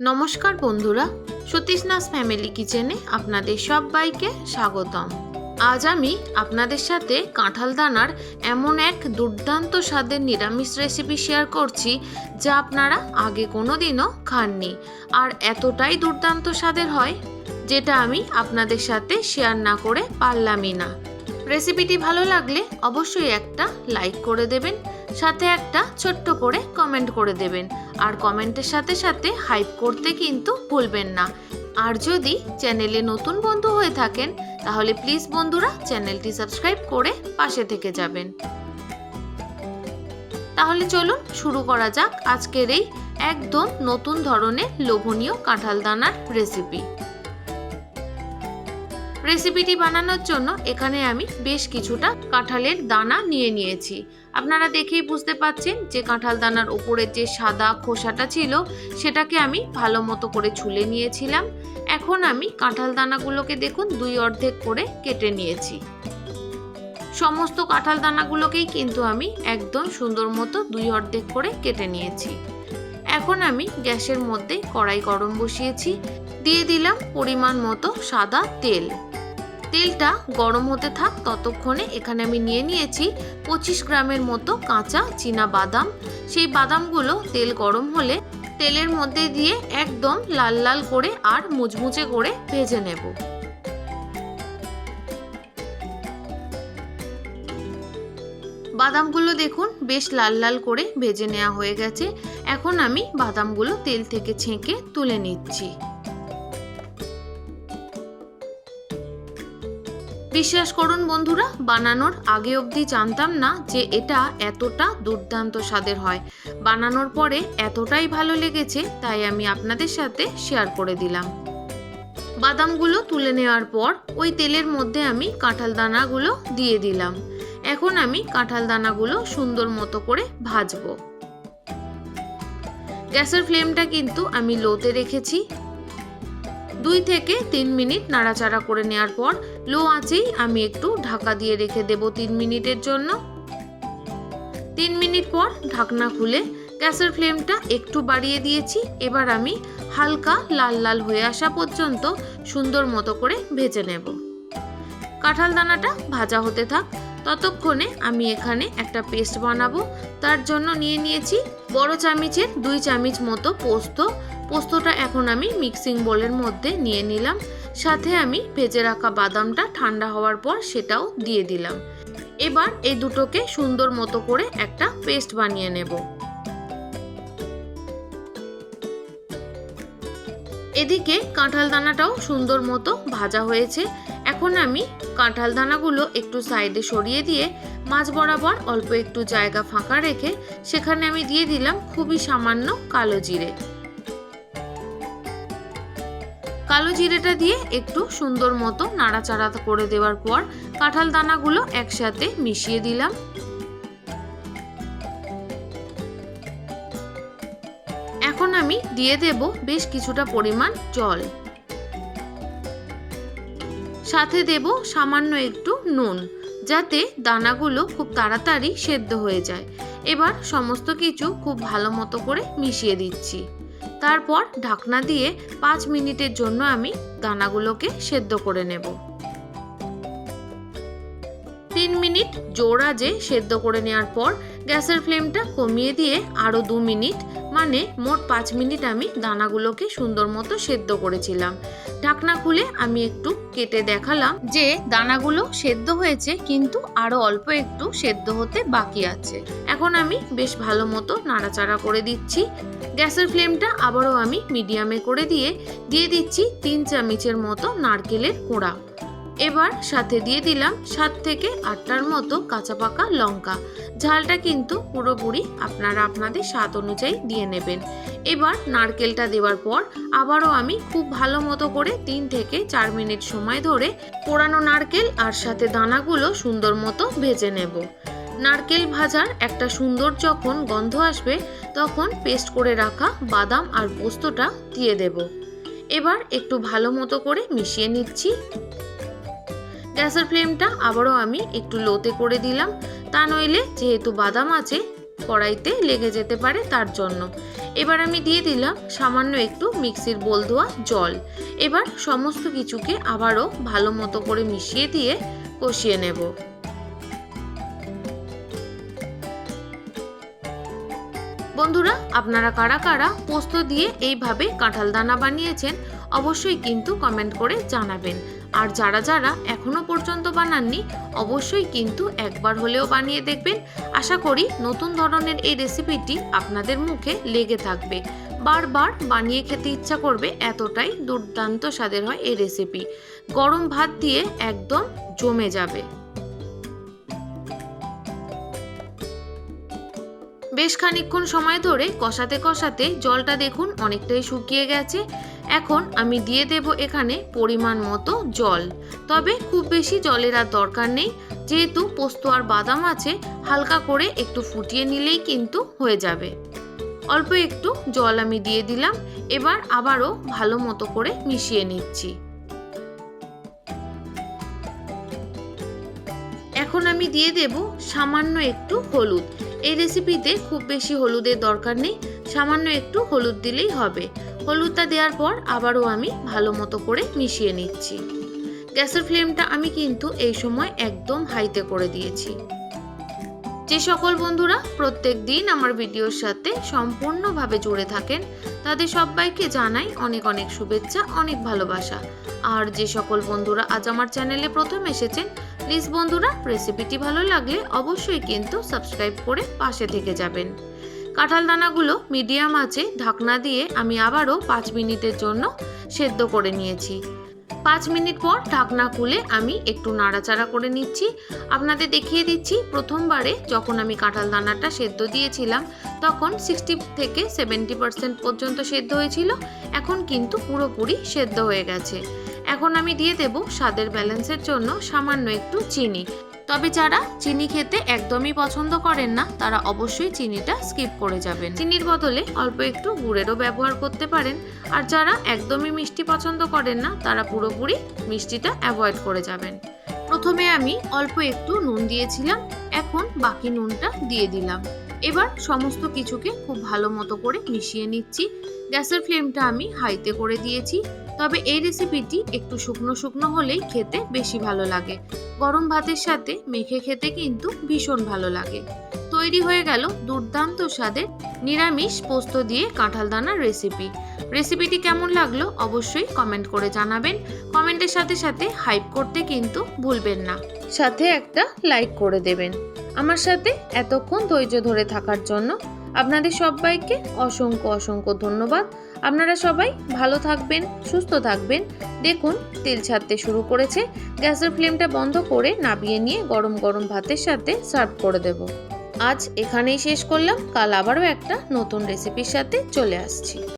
নমস্কার বন্ধুরা সতীশনাথ ফ্যামিলি কিচেনে আপনাদের সবাইকে স্বাগতম। আজ আমি আপনাদের সাথে কাঁঠাল দানার এমন এক দুর্দান্ত স্বাদের নিরামিষ রেসিপি শেয়ার করছি, যা আপনারা আগে কোনো দিনও খাননি। আর এতটাই দুর্দান্ত স্বাদের হয়, যেটা আমি আপনাদের সাথে শেয়ার না করে পারলামই না। রেসিপিটি ভালো লাগলে অবশ্যই একটা লাইক করে দেবেন সাথে একটা ছোট্ট করে কমেন্ট করে দেবেন। আর কমেন্টের সাথে সাথে হাইপ করতে কিন্তু ভুলবেন না। আর যদি চ্যানেলে নতুন বন্ধু হয়ে থাকেন, তাহলে প্লিজ বন্ধুরা চ্যানেলটি সাবস্ক্রাইব করে পাশে থেকে যাবেন। তাহলে চলুন শুরু করা যাক আজকের এই একদম নতুন ধরনের লোভনীয় কাঁঠাল দানার রেসিপি রেসিপিটি বানানোর জন্য এখানে আমি বেশ কিছুটা কাঁঠালের দানা নিয়ে নিয়েছি। আপনারা দেখেই বুঝতে পাচ্ছেন যে কাঁঠাল দানার উপরের যে সাদা খোসাটা ছিল, সেটাকে আমি ভালো মতো করে ছুলে নিয়েছিলাম। এখন আমি কাঁঠাল দানাগুলোকে দেখুন দুই অর্ধেক করে কেটে নিয়েছি। সমস্ত কাঁঠাল দানাগুলোকেই কিন্তু আমি একদম সুন্দর মতো দুই অর্ধেক করে কেটে নিয়েছি। এখন আমি গ্যাসের মধ্যে কড়াই গরম বসিয়েছি। দিয়ে দিলাম পরিমাণ মতো সাদা তেল। তেলটা গরম হতে থাক, ততক্ষণে এখানে আমি নিয়ে নিয়েছি পঁচিশ গ্রামের মতো কাঁচা চীনা বাদাম। সেই বাদামগুলো তেল গরম হলে তেলের মধ্যে দিয়ে একদম লাল লাল করে আর মুচমুচে করে ভেজে নেব। বাদামগুলো দেখুন বেশ লাল লাল করে ভেজে নেওয়া হয়ে গেছে। এখন আমি বাদামগুলো তেল থেকে ছেঁকে তুলে নিচ্ছি। বিশ্বাস করুন বন্ধুরা, বানানোর আগে অবধি জানতাম না যে এটা এতটা দুর্দান্ত স্বাদের হয়। বানানোর পরে এতটাই ভালো লেগেছে, তাই আমি আপনাদের সাথে শেয়ার করে দিলাম। বাদামগুলো তুলে নেওয়ার পর ওই তেলের মধ্যে আমি কাঁঠাল দানাগুলো দিয়ে দিলাম। এখন আমি কাঁঠাল দানাগুলো সুন্দর মতো করে ভাজবো। গ্যাসের ফ্লেমটা কিন্তু আমি লোতে রেখেছি দুই থেকে তিন মিনিট নাড়াচাড়া করে নেওয়ার পর, লো আঁচেই আমি একটু ঢাকা দিয়ে রেখে দেব তিন মিনিটের জন্য। তিন মিনিট পর ঢাকনা খুলে গ্যাসের ফ্লেমটা একটু বাড়িয়ে দিয়েছি। এবার আমি হালকা লাল লাল হয়ে আসা পর্যন্ত সুন্দর মতো করে ভেজে নেব। কাঁঠাল দানাটা ভাজা হতে থাক, ততক্ষণে আমি এখানে একটা পেস্ট বানাবো। তার জন্য নিয়ে নিয়েছি বড় চামিচের দুই চামিচ মতো পোস্ত পোস্তটা এখন আমি মিক্সিং বোলের মধ্যে নিয়ে নিলাম। সাথে আমি ভেজে রাখা বাদামটা ঠান্ডা হওয়ার পর সেটাও দিয়ে দিলাম। এবার এই দুটোকে সুন্দর মতো করে একটা পেস্ট বানিয়ে নেব। এদিকে কাঁঠাল দানাটাও সুন্দর মতো ভাজা হয়েছে। এখন আমি কাঁঠাল দানাগুলো একটু সাইডে সরিয়ে দিয়ে মাছ বরাবর অল্প একটু জায়গা ফাঁকা রেখে সেখানে আমি দিয়ে দিলাম খুবই সামান্য কালো জিরে। কালো জিরেটা দিয়ে একটু সুন্দর মতো নাড়াচাড়া করে দেওয়ার পর কাঁঠাল দানাগুলো একসাথে মিশিয়ে দিলাম। এখন আমি দিয়ে দেব বেশ কিছুটা পরিমাণ জল। সাথে দেব সামান্য একটু নুন, যাতে দানাগুলো খুব তাড়াতাড়ি সেদ্ধ হয়ে যায়। এবার সমস্ত কিছু খুব ভালো মতো করে মিশিয়ে দিচ্ছি। তারপর ঢাকনা দিয়ে পাঁচ মিনিটের জন্য আমি দানাগুলোকে সেদ্ধ করে নেব। তিন মিনিট জোরাজে সেদ্ধ করে নেওয়ার পর গ্যাসের ফ্লেমটা কমিয়ে দিয়ে আরও দু মিনিট মানে মোট পাঁচ মিনিট আমি দানাগুলোকে সুন্দর মতো সেদ্ধ করেছিলাম। ঢাকনা খুলে আমি একটু কেটে দেখালাম যে দানাগুলো সেদ্ধ হয়েছে, কিন্তু আরও অল্প একটু সেদ্ধ হতে বাকি আছে। এখন আমি বেশ ভালো মতো নাড়াচাড়া করে দিচ্ছি। গ্যাসের ফ্লেমটা আবারও আমি মিডিয়ামে করে দিয়ে দিয়ে দিচ্ছি তিন চামচের মতো নারকেলের কোড়া। এবার সাথে দিয়ে দিলাম সাত থেকে আটটার মতো কাঁচা পাকা লঙ্কা। ঝালটা কিন্তু পুরোপুরি আপনারা আপনাদের স্বাদ অনুযায়ী দিয়ে নেবেন। এবার নারকেলটা দেওয়ার পর আবারও আমি খুব ভালো মতো করে তিন থেকে চার মিনিট সময় ধরে পোড়ানো নারকেল আর সাথে দানাগুলো সুন্দর মতো ভেজে নেব। নারকেল ভাজার একটা সুন্দর যখন গন্ধ আসবে, তখন পেস্ট করে রাখা বাদাম আর পোস্তটা দিয়ে দেব। এবার একটু ভালো মতো করে মিশিয়ে নিচ্ছি। গ্যাসের ফ্লেমটা আবারও আমি একটু লোতে করে দিলাম। তা নইলে যেহেতু বাদাম আছে, কড়াইতে লেগে যেতে পারে তার জন্য। এবার আমি দিয়ে দিলাম সামান্য একটু মিক্সির বোল ধোয়া জল। এবার সমস্ত কিছুকে আবারও ভালো মতো করে মিশিয়ে দিয়ে কষিয়ে নেব। বন্ধুরা, আপনারা কারা কারা পোস্ত দিয়ে এইভাবে কাঁঠাল দানা বানিয়েছেন, অবশ্যই কিন্তু কমেন্ট করে জানাবেন। আর যারা যারা এখনও পর্যন্ত বানাননি, অবশ্যই কিন্তু একবার হলেও বানিয়ে দেখবেন। আশা করি নতুন ধরনের এই রেসিপিটি আপনাদের মুখে লেগে থাকবে। বারবার বানিয়ে খেতে ইচ্ছা করবে এতটাই দুর্দান্ত স্বাদের হয় এই রেসিপি। গরম ভাত দিয়ে একদম জমে যাবে। বেশ খানিকক্ষণ সময় ধরে কষাতে কষাতে জলটা দেখুন অনেকটাই শুকিয়ে গেছে। এখন আমি দিয়ে দেব এখানে পরিমাণ মতো জল। তবে খুব বেশি জলের আর দরকার নেই, যেহেতু পোস্ত আর বাদাম আছে, হালকা করে একটু ফুটিয়ে নিলেই কিন্তু হয়ে যাবে। অল্প একটু জল আমি দিয়ে দিলাম, এবার আবারও ভালো মতো করে মিশিয়ে নিচ্ছি। এখন আমি দিয়ে দেব সামান্য একটু হলুদ। এই রেসিপিতে খুব বেশি হলুদের দরকার নেই সামান্য একটু হলুদ দিলেই হবে। হলুদটা দেওয়ার পর আবারও আমি ভালো মতো করে মিশিয়ে নিচ্ছি। গ্যাসের ফ্লেমটা আমি কিন্তু এই সময় একদম হাইতে করে দিয়েছি। যে সকল বন্ধুরা প্রত্যেক দিন আমার ভিডিওর সাথে সম্পূর্ণভাবে জুড়ে থাকেন, তাদের সবাইকে জানাই অনেক অনেক শুভেচ্ছা, অনেক ভালোবাসা। আর যে সকল বন্ধুরা আজ আমার চ্যানেলে প্রথম এসেছেন, প্লিজ বন্ধুরা, রেসিপিটি ভালো লাগলে অবশ্যই কিন্তু সাবস্ক্রাইব করে পাশে থেকে যাবেন। কাঁঠাল দানাগুলো মিডিয়াম আছে ঢাকনা দিয়ে আমি আবারও পাঁচ মিনিটের জন্য সেদ্ধ করে নিয়েছি। পাঁচ মিনিট পর ঢাকনা খুলে আমি একটু নাড়াচাড়া করে নিচ্ছি। আপনাদের দেখিয়ে দিচ্ছি, প্রথমবারে যখন আমি কাঁঠাল দানাটা সেদ্ধ দিয়েছিলাম, তখন সিক্সটি থেকে সেভেন্টি পার্সেন্ট পর্যন্ত সেদ্ধ হয়েছিল। এখন কিন্তু পুরোপুরি সেদ্ধ হয়ে গেছে। এখন আমি দিয়ে দেব স্বাদের ব্যালেন্সের জন্য সামান্য একটু চিনি। তবে যারা চিনি খেতে একদমই পছন্দ করেন না, তারা অবশ্যই চিনিটা স্কিপ করে যাবেন। চিনির বদলে অল্প একটু গুড়েরও ব্যবহার করতে পারেন। আর যারা একদমই মিষ্টি পছন্দ করেন না, তারা পুরোপুরি মিষ্টিটা অ্যাভয়েড করে যাবেন। প্রথমে আমি অল্প একটু নুন দিয়েছিলাম, এখন বাকি নুনটা দিয়ে দিলাম। এবার সমস্ত কিছুকে খুব ভালো মতো করে মিশিয়ে নিচ্ছি। গ্যাসের ফ্লেমটা আমি হাইতে করে দিয়েছি। তবে এই রেসিপিটি একটু শুকনো শুকনো হলেই খেতে বেশি ভালো লাগে। গরম ভাতের সাথে মেখে খেতে কিন্তু ভীষণ ভালো লাগে। তৈরি হয়ে গেল দুর্দান্ত স্বাদের নিরামিষ পোস্ত দিয়ে কাঁঠাল দানার রেসিপি। রেসিপিটি কেমন লাগল অবশ্যই কমেন্ট করে জানাবেন। কমেন্টের সাথে সাথে হাইপ করতে কিন্তু ভুলবেন না। সাথে একটা লাইক করে দেবেন। আমার সাথে এতক্ষণ ধৈর্য ধরে থাকার জন্য আপনাদের সবাইকে অসংখ্য অসংখ্য ধন্যবাদ। আপনারা সবাই ভালো থাকবেন, সুস্থ থাকবেন। দেখুন, তেল ছাড়তে শুরু করেছে। গ্যাসের ফ্লেমটা বন্ধ করে নাবিয়ে নিয়ে গরম গরম ভাতের সাথে সার্ভ করে দেব। আজ এখানেই শেষ করলাম। কাল আবারও একটা নতুন রেসিপির সাথে চলে আসছি।